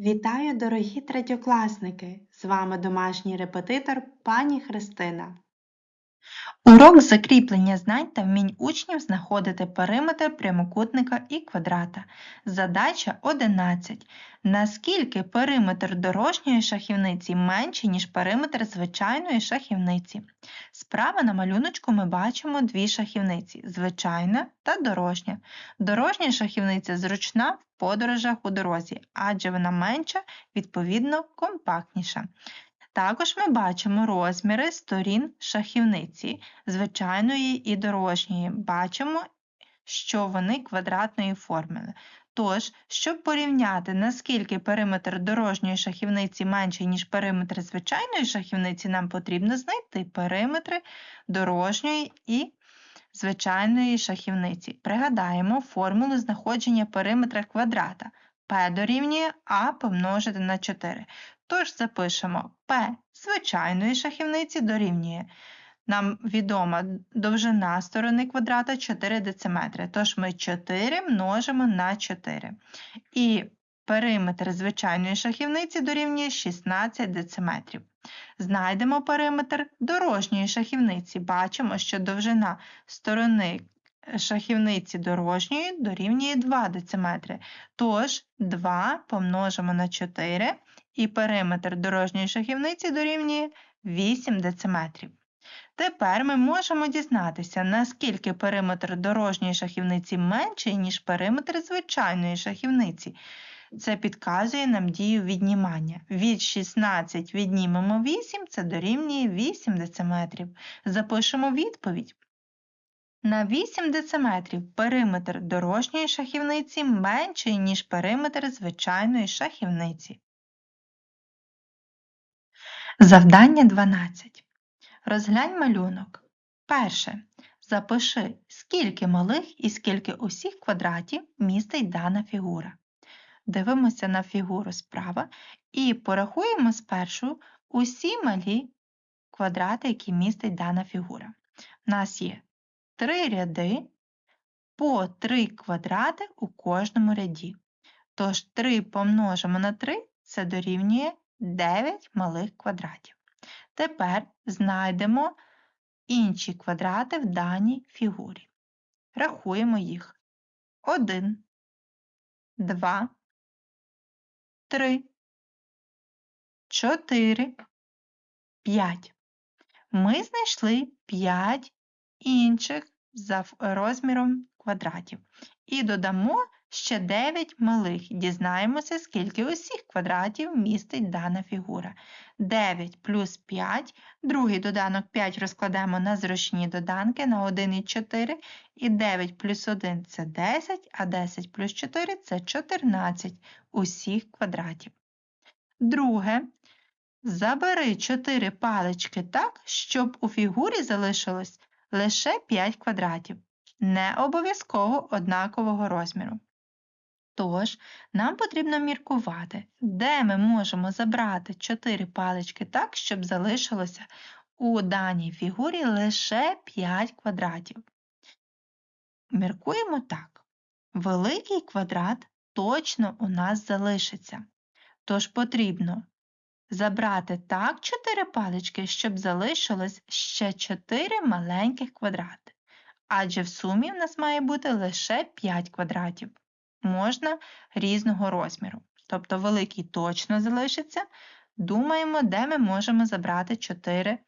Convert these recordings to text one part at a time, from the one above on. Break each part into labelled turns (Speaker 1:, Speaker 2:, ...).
Speaker 1: Вітаю, дорогі третьокласники! З вами домашній репетитор пані Христина.
Speaker 2: Урок закріплення знань та вмінь учнів знаходити периметр прямокутника і квадрата. Задача 11. Наскільки периметр дорожньої шахівниці менший, ніж периметр звичайної шахівниці? Справа на малюночку ми бачимо дві шахівниці – звичайна та дорожня. Дорожня шахівниця зручна в подорожах у дорозі, адже вона менша, відповідно, компактніша. Також ми бачимо розміри сторін шахівниці звичайної і дорожньої. Бачимо, що вони квадратної форми. Тож, щоб порівняти, наскільки периметр дорожньої шахівниці менший, ніж периметр звичайної шахівниці, нам потрібно знайти периметри дорожньої і звичайної шахівниці. Пригадаємо формулу знаходження периметра квадрата. P дорівнює А помножити на 4. Тож запишемо P звичайної шахівниці дорівнює. Нам відома довжина сторони квадрата 4 дециметри. Тож ми 4 множимо на 4. І периметр звичайної шахівниці дорівнює 16 дециметрів. Знайдемо периметр дорожньої шахівниці. Бачимо, що довжина сторони шахівниці дорожньої дорівнює 2 дециметри. Тож 2 помножимо на 4 і периметр дорожньої шахівниці дорівнює 8 дециметрів. Тепер ми можемо дізнатися, наскільки периметр дорожньої шахівниці менший, ніж периметр звичайної шахівниці. Це підказує нам дію віднімання. Від 16 віднімемо 8, це дорівнює 8 дециметрів. Запишемо відповідь. На 8 дециметрів периметр дорожньої шахівниці менший, ніж периметр звичайної шахівниці. Завдання 12. Розглянь малюнок. Перше. Запиши, скільки малих і скільки усіх квадратів містить дана фігура. Дивимося на фігуру справа і порахуємо спершу усі малі квадрати, які містить дана фігура. У нас є три ряди по три квадрати у кожному ряді. Тож 3 помножимо на 3 це дорівнює 9 малих квадратів. Тепер знайдемо інші квадрати в даній фігурі. Рахуємо їх. 1, 2, 3, 4, 5. Ми знайшли 5 інших за розміром квадратів. І додамо ще 9 малих. Дізнаємося, скільки усіх квадратів містить дана фігура. 9 плюс 5, другий доданок 5 розкладемо на зручні доданки на 1 і 4, і 9 плюс 1 це 10, а 10 плюс 4 це 14 усіх квадратів. Друге, забери 4 палички так, щоб у фігурі залишилось лише 5 квадратів, не обов'язково однакового розміру. Тож, нам потрібно міркувати, де ми можемо забрати 4 палички так, щоб залишилося у даній фігурі лише 5 квадратів. Міркуємо так. Великий квадрат точно у нас залишиться. Тож потрібно забрати так 4 палички, щоб залишилось ще 4 маленьких квадрати. Адже в сумі в нас має бути лише 5 квадратів можна різного розміру. Тобто великий точно залишиться. Думаємо, де ми можемо забрати 4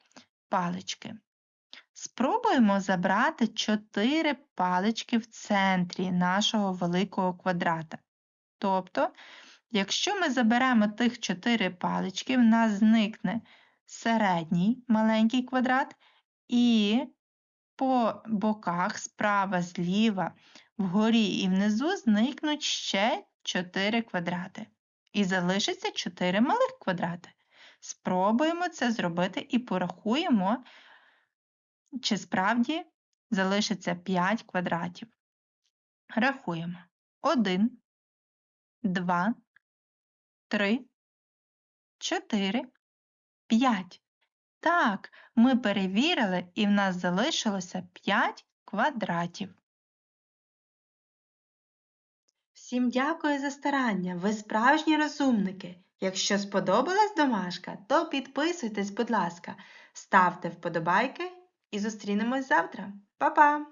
Speaker 2: палички. Спробуємо забрати 4 палички в центрі нашого великого квадрата. Тобто, якщо ми заберемо тих 4 палички, в нас зникне середній маленький квадрат, і по боках справа, зліва Вгорі і внизу зникнуть ще 4 квадрати. І залишиться 4 малих квадрати. Спробуємо це зробити і порахуємо, чи справді залишиться 5 квадратів. Рахуємо. 1, 2, 3, 4, 5. Так, ми перевірили, і в нас залишилося 5 квадратів.
Speaker 1: Всім дякую за старання. Ви справжні розумники. Якщо сподобалась домашка, то підписуйтесь, будь ласка, ставте вподобайки і зустрінемось завтра. Па-па!